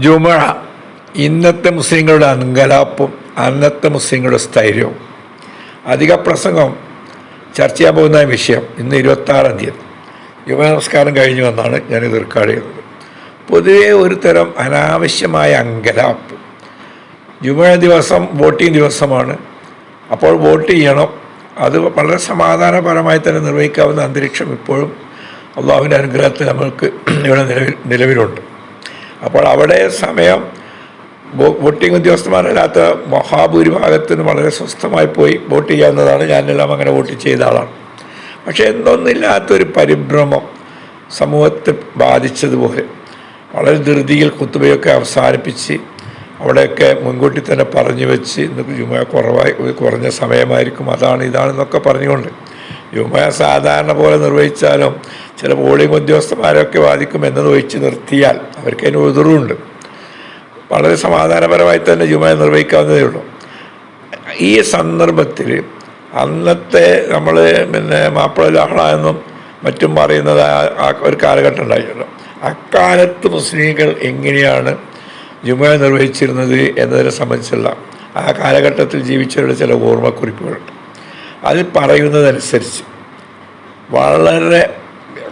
ജുമ ഇന്നത്തെ മുസ്ലിങ്ങളുടെ അങ്കലാപ്പും അന്നത്തെ മുസ്ലിങ്ങളുടെ സ്ഥൈര്യവും. അധിക പ്രസംഗം ചർച്ച ചെയ്യാൻ പോകുന്ന വിഷയം ഇന്ന് ഇരുപത്താറാം തീയതി. യുവ നമസ്കാരം കഴിഞ്ഞു വന്നാണ് ഞാനിത് റെക്കോർഡ് ചെയ്തത് പൊതുവേ ഒരു തരം അനാവശ്യമായ അങ്കലാപ്പ്. ജുമ ദിവസം വോട്ടിംഗ് ദിവസമാണ്. അപ്പോൾ വോട്ട് ചെയ്യണം. അത് വളരെ സമാധാനപരമായി തന്നെ നിർവഹിക്കാവുന്ന അന്തരീക്ഷം ഇപ്പോഴും അള്ളാഹുവിന്റെ അനുഗ്രഹത്തിൽ നമ്മൾക്ക് ഇവിടെ നിലവിൽ നിലവിലുണ്ട്. അപ്പോൾ അവിടെ സമയം വോട്ടിംഗ് ഉദ്യോഗസ്ഥന്മാരല്ലാത്ത മഹാഭൂരിഭാഗത്തിന് വളരെ സ്വസ്ഥമായി പോയി വോട്ട് ചെയ്യാവുന്നതാണ്. ഞാനെല്ലാം അങ്ങനെ വോട്ട് ചെയ്ത ആളാണ്. പക്ഷേ എന്തൊന്നില്ലാത്തൊരു പരിഭ്രമം സമൂഹത്തെ ബാധിച്ചതുപോലെ വളരെ ധൃതിയിൽ കുത്തുബയൊക്കെ അവസാനിപ്പിച്ച് അവിടെയൊക്കെ മുൻകൂട്ടി തന്നെ പറഞ്ഞു വെച്ച് ഇന്ന് കുറവായി കുറഞ്ഞ സമയമായിരിക്കും അതാണ് ഇതാണെന്നൊക്കെ പറഞ്ഞുകൊണ്ട് ജുമ സാധാരണ പോലെ നിർവഹിച്ചാലും ചില പോളിംഗ് ഉദ്യോഗസ്ഥന്മാരൊക്കെ ബാധിക്കും എന്നത് ഒഴിച്ച് നിർത്തിയാൽ അവർക്ക് അതിന് ഉതിർവുണ്ട്. വളരെ സമാധാനപരമായി തന്നെ ജുമ നിർവഹിക്കാവുന്നതേ ഉള്ളൂ. ഈ സന്ദർഭത്തിൽ അന്നത്തെ നമ്മൾ പിന്നെ മാപ്പിള എന്നും മറ്റും പറയുന്നത് ആ ഒരു കാലഘട്ടം ഉണ്ടായിരുന്നു അക്കാലത്ത് മുസ്ലിങ്ങൾ എങ്ങനെയാണ് ജുമ നിർവഹിച്ചിരുന്നത് എന്നതിനെ സംബന്ധിച്ചുള്ള ആ കാലഘട്ടത്തിൽ ജീവിച്ചവരുടെ ചില ഓർമ്മക്കുറിപ്പുകളുണ്ട് അതിൽ പറയുന്നതനുസരിച്ച് വളരെ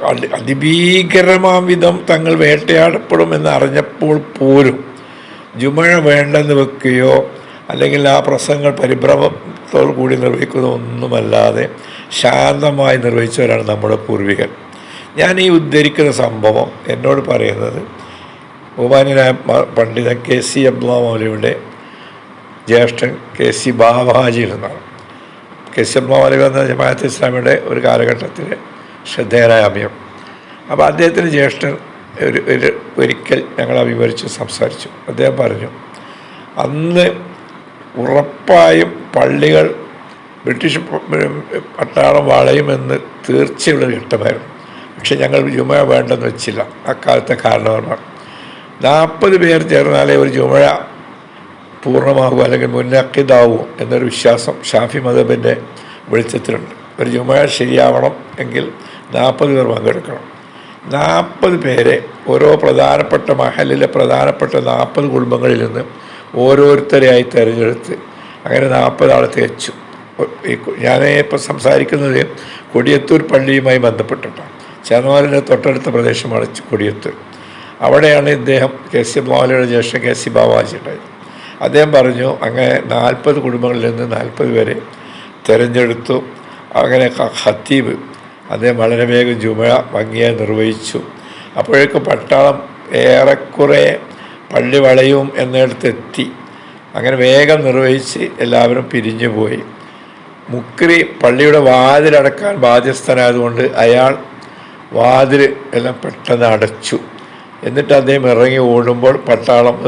അതി- അതിഭീകരമാം വിധം തങ്ങൾ വേട്ടയാടപ്പെടുമെന്ന് അറിഞ്ഞപ്പോൾ പോലും ജുമഴ വേണ്ടെന്ന് വെക്കുകയോ അല്ലെങ്കിൽ ആ പ്രസംഗങ്ങൾ പരിഭ്രമത്തോടു കൂടി നിർവഹിക്കുന്ന ഒന്നുമല്ലാതെ ശാന്തമായി നിർവഹിച്ചവരാണ് നമ്മുടെ പൂർവികൻ. ഞാൻ ഈ ഉദ്ധരിക്കുന്ന സംഭവം എന്നോട് പറയുന്നത് ബഹുമാനായ പണ്ഡിത പണ്ഡിതൻ കെ സി അബ്ദുള്ള മൗലവിയുടെ ജ്യേഷ്ഠൻ കെ സി ബാബാജി എന്നാണ് കെ സി അബ്ദുള്ള മൗലവി എന്ന ജമാഅത്ത് ഇസ്ലാമിയുടെ ഒരു കാലഘട്ടത്തിൽ ശ്രദ്ധേയനായ അമയം അപ്പോൾ അദ്ദേഹത്തിന് ജ്യേഷ്ഠൻ ഒരു ഒരു ഒരിക്കൽ ഞങ്ങൾ വിവരിച്ച് സംസാരിച്ചു. അദ്ദേഹം പറഞ്ഞു അന്ന് ഉറപ്പായും പള്ളികൾ ബ്രിട്ടീഷ് പട്ടാളം വളയുമെന്ന് തീർച്ചയുള്ള ഒരു ഘട്ടമായിരുന്നു. പക്ഷെ ഞങ്ങൾ ജുമ വേണ്ടെന്ന് വെച്ചില്ല. അക്കാലത്തെ കാരണവന്മാർ നാൽപ്പത് പേർ ചേർന്നാലേ ഒരു ജുമഴ പൂർണമാകും അല്ലെങ്കിൽ മുന്നക്കിതാവും എന്നൊരു വിശ്വാസം ഷാഫി മദബിന്റെ വെളിച്ചത്തിലുണ്ട്. ഒരു ജുമ ശരിയാവണം എങ്കിൽ നാൽപ്പത് പേർ പങ്കെടുക്കണം. നാൽപ്പത് പേരെ ഓരോ പ്രധാനപ്പെട്ട മഹലിലെ പ്രധാനപ്പെട്ട നാൽപ്പത് കുടുംബങ്ങളിൽ നിന്ന് ഓരോരുത്തരെയായി തിരഞ്ഞെടുത്ത് അങ്ങനെ നാൽപ്പത് ആളെ തികച്ചു ഞാൻ ഇപ്പോൾ സംസാരിക്കുന്നത് കൊടിയത്തൂർ പള്ളിയുമായി ബന്ധപ്പെട്ടിട്ടാണ്. ചേർന്നവാലിന്റെ തൊട്ടടുത്ത പ്രദേശമാണ് കൊടിയത്തൂർ. അവിടെയാണ് ഇദ്ദേഹം കെ സി മോഹനയുടെ ജ്യേഷ്ഠ കെ സി ബാബാജി ഉണ്ടായത് അദ്ദേഹം പറഞ്ഞു അങ്ങനെ നാൽപ്പത് കുടുംബങ്ങളിൽ നിന്ന് നാൽപ്പത് പേരെ തിരഞ്ഞെടുത്തു. അങ്ങനെ ഖത്തീബ് അദ്ദേഹം വളരെ വേഗം ജുമഴ ഭംഗിയായി നിർവഹിച്ചു. അപ്പോഴേക്കും പട്ടാളം ഏറെക്കുറെ പള്ളി വളയും എന്നിടത്തെത്തി അങ്ങനെ വേഗം നിർവഹിച്ച് എല്ലാവരും പിരിഞ്ഞു പോയി. മുക്രി പള്ളിയുടെ വാതിലടക്കാൻ ബാധ്യസ്ഥനായതുകൊണ്ട് അയാൾ വാതിൽ എല്ലാം പെട്ടെന്ന് അടച്ചു. എന്നിട്ട് അദ്ദേഹം ഇറങ്ങി ഓടുമ്പോൾ പട്ടാളം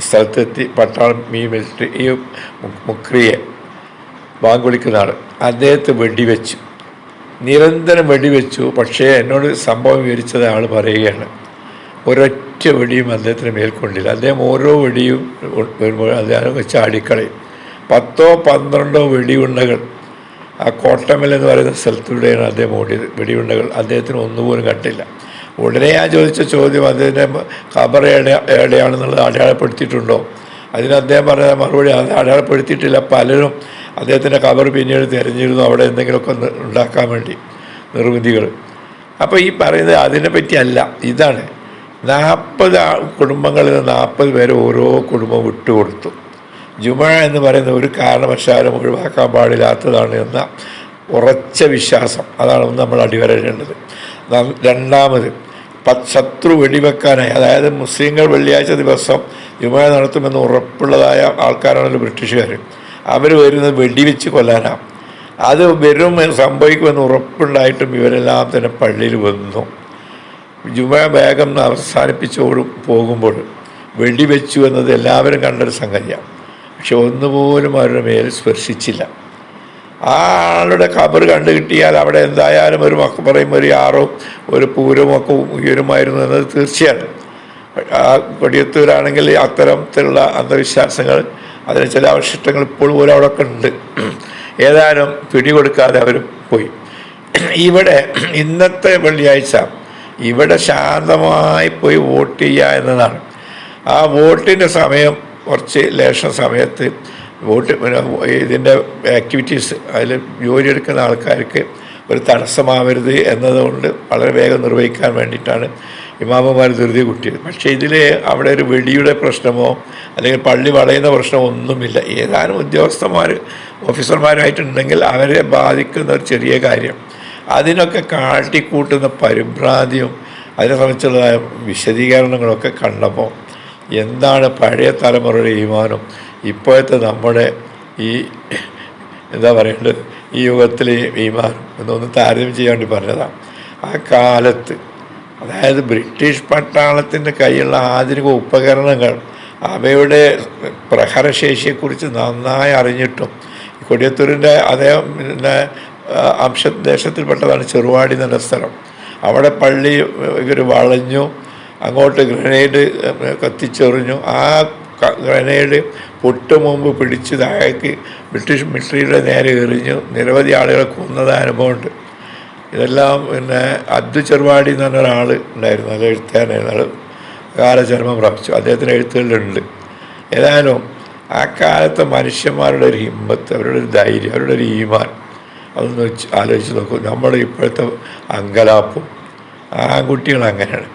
സ്ഥലത്തെത്തി പട്ടാളം മിലിറ്ററി ഈ മുക്രിയെ ബാങ്ക് വിളിക്കുന്ന ആൾ അദ്ദേഹത്തെ വെടിവെച്ചു. നിരന്തരം വെടിവെച്ചു. പക്ഷേ എന്നോട് സംഭവം വിവരിച്ചത് ആൾ പറയുകയാണ്. ഒരൊറ്റ വെടിയും അദ്ദേഹത്തിന് മേൽക്കൊണ്ടില്ല അദ്ദേഹം ഓരോ വെടിയും വരുമ്പോൾ അദ്ദേഹം വെച്ച് ആടിക്കളയും പത്തോ പന്ത്രണ്ടോ വെടിയുണ്ടകൾ. ആ കോട്ടമൽ എന്ന് പറയുന്ന സ്ഥലത്തൂടെയാണ് അദ്ദേഹം ഓടിയത്. വെടിയുണ്ടകൾ. അദ്ദേഹത്തിന് ഒന്നുപോലും കണ്ടില്ല ഉടനെ ഞാൻ ചോദിച്ച ചോദ്യം അദ്ദേഹത്തിന്റെ ഖബർ എവിടെ എവിടെയാണെന്നുള്ളത് അടയാളപ്പെടുത്തിയിട്ടുണ്ടോ? അതിന് അദ്ദേഹം പറഞ്ഞ മറുപടി അത് അടയാളപ്പെടുത്തിയിട്ടില്ല. പലരും അദ്ദേഹത്തിന്റെ ഖബർ പിന്നീട് തിരഞ്ഞിരുന്നു. അവിടെ എന്തെങ്കിലുമൊക്കെ ഉണ്ടാക്കാൻ വേണ്ടി നിർമ്മിതികൾ അപ്പോൾ ഈ പറയുന്നത് അതിനെ പറ്റിയല്ല ഇതാണ് നാൽപ്പത് കുടുംബങ്ങളിൽ നാൽപ്പത് പേര് ഓരോ കുടുംബം വിട്ടുകൊടുത്തു. ജുമ എന്ന് പറയുന്ന ഒരു കാരണവശാലും ഒഴിവാക്കാൻ പാടില്ലാത്തതാണ് എന്ന ഉറച്ച വിശ്വാസം. അതാണ് നമ്മൾ അടിവരേണ്ടത് രണ്ടാമത് ശത്രു വെടിവെക്കാനായി. അതായത് മുസ്ലിങ്ങൾ വെള്ളിയാഴ്ച ദിവസം ജുമ നടത്തുമെന്ന് ഉറപ്പുള്ളതായ ആൾക്കാരാണല്ലോ ബ്രിട്ടീഷുകാർ അവർ വരുന്നത് വെടിവെച്ച് കൊല്ലാനാണ് അത് വരും സംഭവിക്കുമെന്ന് ഉറപ്പുണ്ടായിട്ടും ഇവരെല്ലാം തന്നെ പള്ളിയിൽ വന്നു. ജുമ വേഗം അവസാനിപ്പിച്ചോടും പോകുമ്പോൾ വെടിവെച്ചു എന്നത് എല്ലാവരും കണ്ടൊരു സംഗതിയാണ് പക്ഷെ ഒന്നുപോലും അവരുടെ മേൽ സ്പർശിച്ചില്ല. ആളുടെ ഖബർ കണ്ടു കിട്ടിയാൽ അവിടെ എന്തായാലും ഒരു മക്കപ്പറയും ഒരു ആറോ ഒരു പൂരവും ഒക്കെ ഉയരുമായിരുന്നു എന്നത് തീർച്ചയാണ്. ആ കൊടിയത്തൂരാണെങ്കിൽ അത്തരത്തിലുള്ള അന്ധവിശ്വാസങ്ങൾ അതിന് ചില അവശിഷ്ടങ്ങൾ ഇപ്പോഴും പോലും അവിടെ ഉണ്ട്. ഏതായാലും പിടികൊടുക്കാതെ അവർ പോയി. ഇവിടെ ഇന്നത്തെ വെള്ളിയാഴ്ച ഇവിടെ ശാന്തമായി പോയി വോട്ട് ചെയ്യുക എന്നതാണ്. ആ വോട്ടിന്റെ സമയം കുറച്ച് ലേശം സമയത്ത് വോട്ട് ഇതിന്റെ ആക്ടിവിറ്റീസ് അതിൽ ജോലിയെടുക്കുന്ന ആൾക്കാർക്ക് ഒരു തടസ്സമാവരുത് എന്നതുകൊണ്ട് വളരെ വേഗം നിർവഹിക്കാൻ വേണ്ടിയിട്ടാണ് ഇമാമമാർ ധൃതി കൂട്ടിയത്. പക്ഷേ ഇതിൽ അവിടെ ഒരു വെടിയുടെ പ്രശ്നമോ അല്ലെങ്കിൽ പള്ളി വളയുന്ന പ്രശ്നമോ ഒന്നുമില്ല. ഏതാനും ഉദ്യോഗസ്ഥന്മാർ ഓഫീസർമാരായിട്ടുണ്ടെങ്കിൽ അവരെ ബാധിക്കുന്ന ഒരു ചെറിയ കാര്യം. അതിനൊക്കെ കാട്ടിക്കൂട്ടുന്ന പരിഭ്രാന്തിയും അതിനെ സംബന്ധിച്ചുള്ള വിശദീകരണങ്ങളൊക്കെ കണ്ടപ്പോൾ എന്താണ് പഴയ തലമുറയുടെ ഈമാനും ഇപ്പോഴത്തെ നമ്മുടെ ഈ എന്താ പറയേണ്ടത് ഈ യുഗത്തിലെ ഈമാനും എന്നൊന്ന് താരതമ്യം ചെയ്യാൻ വേണ്ടി പറഞ്ഞതാണ് ആ കാലത്ത് അതായത് ബ്രിട്ടീഷ് പട്ടാളത്തിന്റെ കയ്യിലുള്ള ആധുനിക ഉപകരണങ്ങൾ അവയുടെ പ്രഹരശേഷിയെക്കുറിച്ച് നന്നായി അറിഞ്ഞിട്ടും കൊടിയത്തൂരിന്റെ അതേ പിന്നെ ദേശത്തിൽപ്പെട്ടതാണ് ചെറുവാടി എന്ന സ്ഥലം. അവിടെ പള്ളി ഇവർ വളഞ്ഞു അങ്ങോട്ട് ഗ്രനേഡ് കത്തിച്ചെറിഞ്ഞു ആ ഗ്രനേഡ് പൊട്ടു മുമ്പ് പിടിച്ച് താഴേക്ക് ബ്രിട്ടീഷ് മിലിറ്ററിയുടെ നേരെ എറിഞ്ഞു. നിരവധി ആളുകളെ കൊന്നതായ അനുഭവമുണ്ട്. ഇതെല്ലാം പിന്നെ അദ്ദു ചെറുവാടി എന്ന് പറഞ്ഞ ഒരാൾ ഉണ്ടായിരുന്നു. അത് എഴുത്തുകാരനായിരുന്നു. ആൾ കാലചർമ്മം പ്രാപിച്ചു. അദ്ദേഹത്തിന്റെ എഴുത്തുകളിലുണ്ട്. ഏതായാലും ആ കാലത്തെ മനുഷ്യന്മാരുടെ ഒരു ഹിമ്മത്ത് അവരുടെ ഒരു ധൈര്യം അവരുടെ ഒരു ഈമാൻ അതൊന്ന് വെച്ച് ആലോചിച്ച് നോക്കൂ. നമ്മുടെ ഇപ്പോഴത്തെ അങ്കലാപ്പും ആൺകുട്ടികൾ അങ്ങനെയാണ്.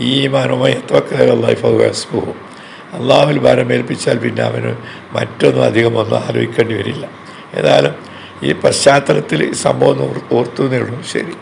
ഈമാനുമായി എത്ര ലൈഫ് പോകും. അള്ളാഹുവിൽ ഭാരമേൽപ്പിച്ചാൽ പിന്നെ അവന് മറ്റൊന്നും അധികം ഒന്നും ആലോചിക്കേണ്ടി വരില്ല. ഏതായാലും ഈ പശ്ചാത്തലത്തിൽ സംഭവം ഓർത്തു എന്നേ ഉള്ളൂ. ശരി.